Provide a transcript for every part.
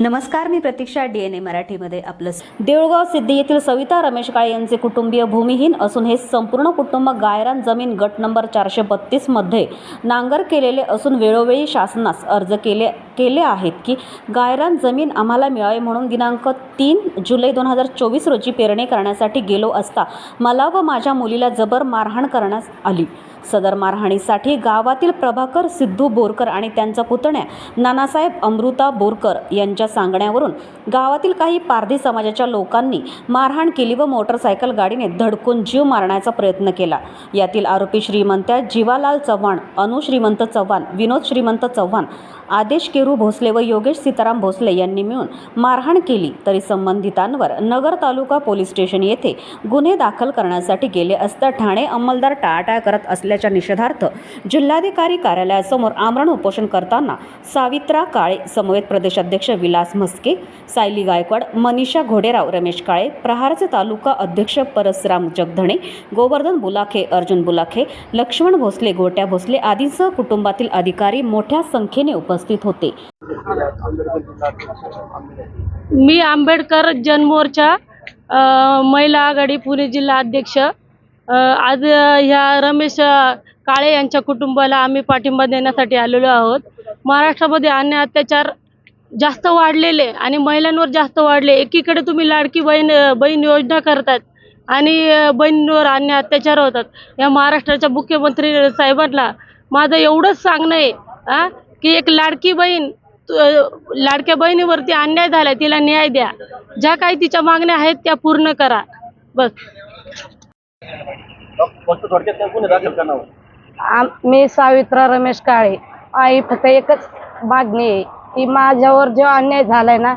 नमस्कार मी प्रतीक्षा D N A मराठीमध्ये आपलं देऊळगाव सिद्धी येथील सविता रमेश काळे यांचे कुटुंबीय भूमिहीन असून हे संपूर्ण कुटुंब गायरान जमीन गट नंबर चारशे बत्तीसमध्ये नांगर केलेले असून वेळोवेळी शासनास अर्ज केले केले आहेत की गायरान जमीन आम्हाला मिळावी म्हणून दिनांक तीन जुलै दोन हजार चोवीस रोजी पेरणी करण्यासाठी गेलो असता मला व माझ्या मुलीला जबर मारहाण करण्यास आली. सदर मारहाणीसाठी गावातील प्रभाकर सिद्धू बोरकर आणि त्यांचा पुतण्या नानासाहेब अमृता बोरकर यांच्या सांगण्यावरून गावातील काही पारधी समाजाच्या लोकांनी मारहाण केली व मोटरसायकल गाडीने धडकून जीव मारण्याचा प्रयत्न केला. यातील आरोपी श्रीमंत्या जीवालाल चव्हाण अनु श्रीमंत चव्हाण विनोद श्रीमंत चव्हाण आदेश केरू भोसले व योगेश सीताराम भोसले यांनी मिळून मारहाण केली तरी संबंधितांवर नगर तालुका पोलीस स्टेशन येथे गुन्हे दाखल करण्यासाठी गेले असता ठाणे अंमलदार टाळाटाळ करत असल्याच्या निषेधार्थ जिल्हाधिकारी कार्यालयासमोर आमरण उपोषण करताना सावित्रा काळे समवेत प्रदेशाध्यक्ष विलास म्हस्के सायली गायकवाड मनीषा घोडेराव रमेश काळे प्रहारचे तालुका अध्यक्ष परसराम जगधणे गोवर्धन बुलाखे अर्जुन बुलाखे लक्ष्मण भोसले गोट्या भोसले आदींसह कुटुंबातील अधिकारी मोठ्या संख्येने उपस्थित होते. मी आंबेडकर जनमोर्चा महिला आघाडी पुणे जिल्हा अध्यक्ष. आज ह्या रमेश काळे यांच्या कुटुंबाला आम्ही पाठिंबा देण्यासाठी आलेलो आहोत. महाराष्ट्रामध्ये अन्य अत्याचार जास्त वाढलेले आणि महिलांवर जास्त वाढले. एकीकडे तुम्ही लाडकी बहीण बहीण योजना करतात आणि अ, बहिणींवर अन्य अत्याचार होतात. या महाराष्ट्राच्या मुख्यमंत्री साहेबांना माझं एवढंच सांगणं आहे आ, की एक लाडकी बहीण त- लाडक्या बहिणीवरती अन्याय झाला तिला न्याय द्या. ज्या काही तिच्या मागण्या आहेत त्या पूर्ण करा. बस. मी सावित्रा रमेश काळे. आई फक्त एकच मागणी आहे की माझ्यावर जो अन्याय झालाय ना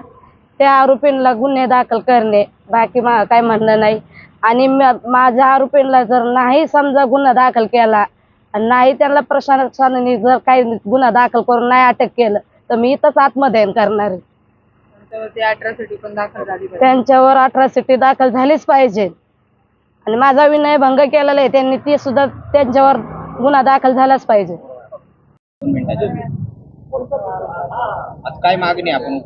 त्या आरोपींना गुन्हे दाखल करणे. बाकी मा काय म्हणणं नाही. आणि म- माझ्या आरोपींना जर नाही समजा गुन्हा दाखल केला आणि नाही त्यांना प्रशासनाने जर काही गुन्हा दाखल करून नाही अटक केलं तर मी इथंच आत्मदहन करणार आहे. त्यांच्यावर अठरासिटी दाखल झालीच पाहिजे. आणि माझा विनयभंग केलेला आहे त्यांनी ती सुद्धा त्यांच्यावर गुन्हा दाखल झालाच पाहिजे. आज काय मागणी आपण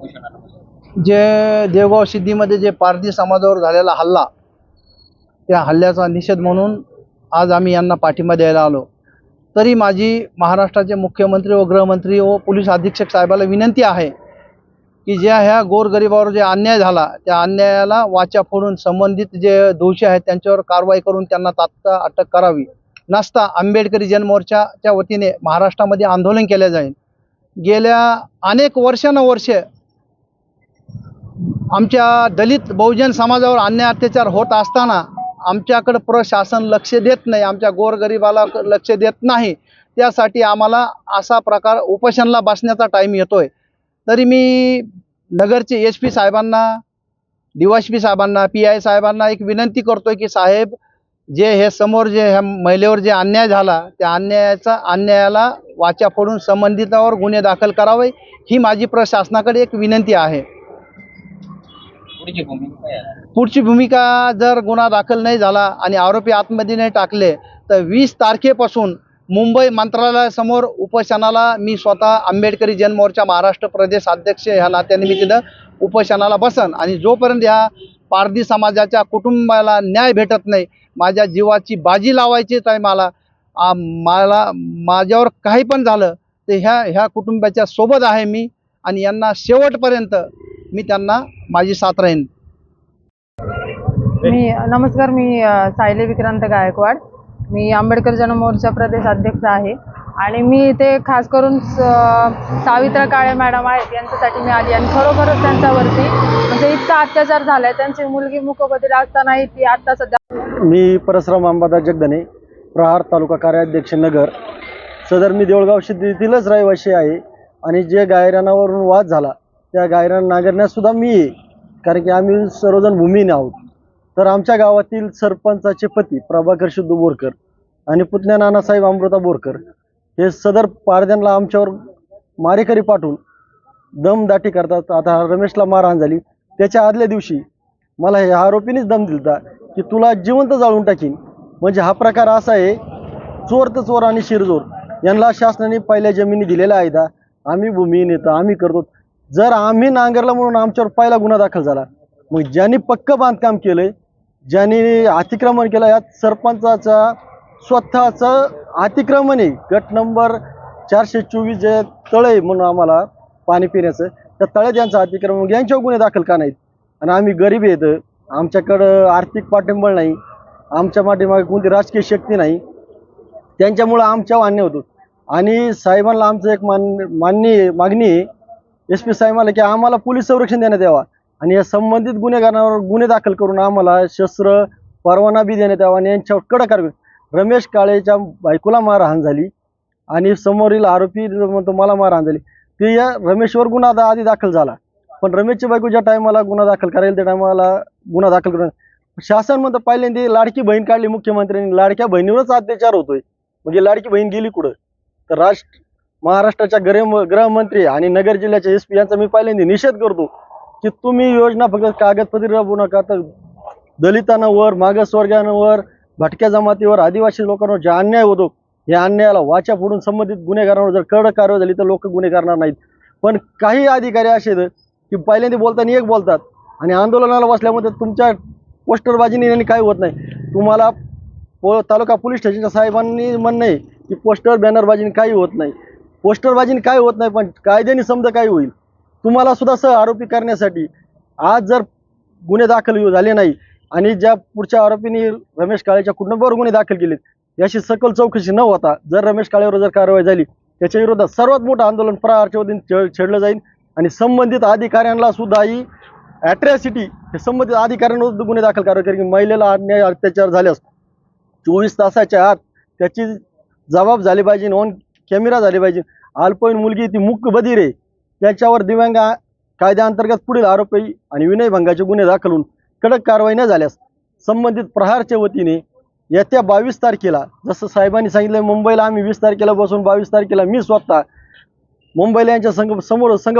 जे देवगाव सिद्धीमध्ये जे पारधी समाजावर झालेला हल्ला त्या हल्ल्याचा निषेध म्हणून आज आम्ही यांना पाठिंबा द्यायला आलो. तरी माझी महाराष्ट्राचे मुख्यमंत्री व गृहमंत्री व पोलीस अधीक्षक साहेबाला विनंती आहे की ज्या ह्या गोरगरिबावर जे अन्याय झाला त्या अन्यायाला वाचा फोडून संबंधित जे दोषी आहेत त्यांच्यावर कारवाई करून त्यांना तात्काळ अटक करावी. नसता आंबेडकरी जनमोर्चाच्या वतीने महाराष्ट्रामध्ये आंदोलन केले जाईल. गेल्या अनेक वर्षानुवर्षे आमच्या दलित बहुजन समाजावर अन्याय अत्याचार होत असताना आमच्याकडं प्रशासन लक्ष देत नाही आमच्या गोरगरिबाला क- लक्ष देत नाही. त्यासाठी आम्हाला असा प्रकार उपोषणला बसण्याचा टाईम येतो आहे तरी मी नगरचे एस पी साहेबांना पी साहेबांना पी आय साहेबांना एक विनंती करतोय की साहेब जे हे समोर जे ह्या महिलेवर जे अन्याय झाला त्या अन्यायाचा अन्यायाला वाचा फोडून संबंधितावर गुन्हे दाखल करावे ही माझी प्रशासनाकडे एक विनंती आहे. पुढची भूमिका काय आहे? पुढची भूमिका जर गुन्हा दाखल नाही झाला आणि आरोपी आतमध्ये नाही टाकले तर वीस तारखेपासून मुंबई मंत्रालयासमोर उपोषणाला मी स्वतः आंबेडकरी जनमोर्चा महाराष्ट्र प्रदेश अध्यक्ष ह्या नात्याने मी तिथं उपोषणाला बसन. आणि जोपर्यंत ह्या पारधी समाजाच्या कुटुंबाला न्याय भेटत नाही माझ्या जीवाची बाजी लावायचीच आहे मला आ, मला माझ्यावर काही पण झालं तर ह्या ह्या कुटुंबाच्या सोबत आहे मी आणि यांना शेवटपर्यंत मी त्यांना माझी साथ राहीन. मी नमस्कार मी सायली विक्रांत गायकवाड. मी आंबेडकर जनमोर्चा प्रदेश अध्यक्ष आहे. आणि मी इथे खास करून सावित्रा काळे मॅडम आहेत यांच्यासाठी मी आली आणि खरोखरच त्यांच्यावरती म्हणजे इतका अत्याचार झालाय. त्यांची मुलगी मुकबधीर असतानाही ती आता सध्या मी परसराम अंबादास जगदने प्रहार तालुका कार्याध्यक्ष नगर. सदर मी देऊळगाव शेतीतीलच रहिवासी आहे. आणि जे गायरानावरून वाद झाला त्या गायरान नांगरण्यासुद्धा मी आहे. कारण की आम्ही सर्वजण भूमीहीन आहोत. तर आमच्या गावातील सरपंचाचे पती प्रभाकर सिद्धू बोरकर आणि पुतण्या नानासाहेब अमृता बोरकर हे सदर पारध्यांना आमच्यावर मारेकरी पाठवून दमदाटी करतात. आता रमेशला मारहाण झाली त्याच्या आदल्या दिवशी मला हे आरोपीनेच दम दिलता की तुला जिवंत जाळून टाकीन. म्हणजे हा प्रकार असा आहे चोर तर चोर आणि शिरजोर. यांना शासनाने पहिल्या जमिनी दिलेल्या आहेत. आम्ही भूमिहीन येतो आम्ही करतो. जर आम्ही नांगरला म्हणून आमच्यावर पहिला गुन्हा दाखल झाला मग ज्यांनी पक्क बांधकाम केलंय ज्यांनी अतिक्रमण केलं यात सरपंचाचा स्वतःचं अतिक्रमण आहे. गट नंबर चारशे चोवीस जे तळे आहे म्हणून आम्हाला पाणी पिण्याचं त्या तळ्यात यांचं अतिक्रमण यांच्यावर गुन्हे दाखल का नाहीत? आणि आम्ही गरीब आहेत. आमच्याकडं आर्थिक पाठिंबळ नाही. आमच्या पाठीमागे कोणती राजकीय शक्ती नाही. त्यांच्यामुळं आमच्यावर मान्य होतो. आणि साहेबांना आमचं एक मान मान्य मागणी आहे एस पी साहेबांना की आम्हाला पोलीस संरक्षण देण्यात यावा. आणि या संबंधित गुन्हेगारांवर गुन्हे दाखल करून आम्हाला शस्त्र परवाना बी देण्यात यावा आणि यांच्यावर कडक कारवाई रमेश काळेच्या बायकोला मारहाण झाली. आणि समोरील आरोपी म्हणतो मला मारहाण झाली. ते या रमेशवर गुन्हा दा- आधी दाखल झाला. पण रमेशची बायको ज्या टायमाला गुन्हा दाखल करायला त्या टायमाला गुन्हा दाखल करून शासन म्हणतं पहिल्यांदा लाडकी बहीण काढली मुख्यमंत्र्यांनी. लाडक्या बहिणीवरच अत्याचार होतोय. म्हणजे लाडकी बहीण गेली कुठं? तर राष्ट्र महाराष्ट्राच्या गृह गृहमंत्री आणि नगर जिल्ह्याच्या एस पी यांचा मी पहिल्यांदा निषेध करतो की तुम्ही योजना फक्त कागदपत्री राबवू नका. तर दलितांवर मागासवर्गांवर भटक्या जमातीवर आदिवासी लोकांवर जे अन्याय होतो या अन्यायाला वाचा फोडून संबंधित गुन्हेगारांवर जर कडक कारवाई झाली तर लोक गुन्हे करणार नाहीत. पण काही अधिकारी असे की पहिल्यांदा बोलताना एक बोलतात आणि आंदोलनाला बसल्यामध्ये तुमच्या पोस्टरबाजीने यांनी काही होत नाही. तुम्हाला पो तालुका पोलीस स्टेशनच्या साहेबांनी म्हणणं आहे की पोस्टर बॅनरबाजीने काही होत नाही. पोस्टरबाजीने काही होत नाही पण कायद्याने समजा काही होईल? तुम्हाला सुद्धा सह आरोपी करण्यासाठी आज जर गुन्हे दाखल झाले नाही आणि ज्या पुढच्या आरोपींनी रमेश काळेच्या कुटुंबावर गुन्हे दाखल केलेत याची सकल चौकशी न होता जर रमेश काळेवर जर कारवाई झाली त्याच्या विरोधात सर्वात मोठं आंदोलन प्रहारच्या वतीने छेडलं जाईल आणि संबंधित अधिकाऱ्यांना सुद्धा ही ॲट्रॅसिटी हे संबंधित अधिकाऱ्यांवर गुन्हे दाखल करावे कारण की महिलेला अन्याय अत्याचार झाल्यास चोवीस तासाच्या आत त्याची जबाब झाली पाहिजे ऑन कॅमेरा झाले पाहिजे. अल्पवयीन मुलगी ती मुक बधीर आहे. त्याच्यावर दिव्यांग कायद्याअंतर्गत पुढील आरोपी आणि विनयभंगाचे गुन्हे दाखल होऊन कडक कारवाई न झाल्यास संबंधित प्रहारच्या वतीने येत्या बावीस तारखेला जसं साहेबांनी सांगितलं मुंबईला आम्ही वीस तारखेला बसून बावीस तारखेला मी स्वतः मुंबईला यांच्या संघ समोर संघ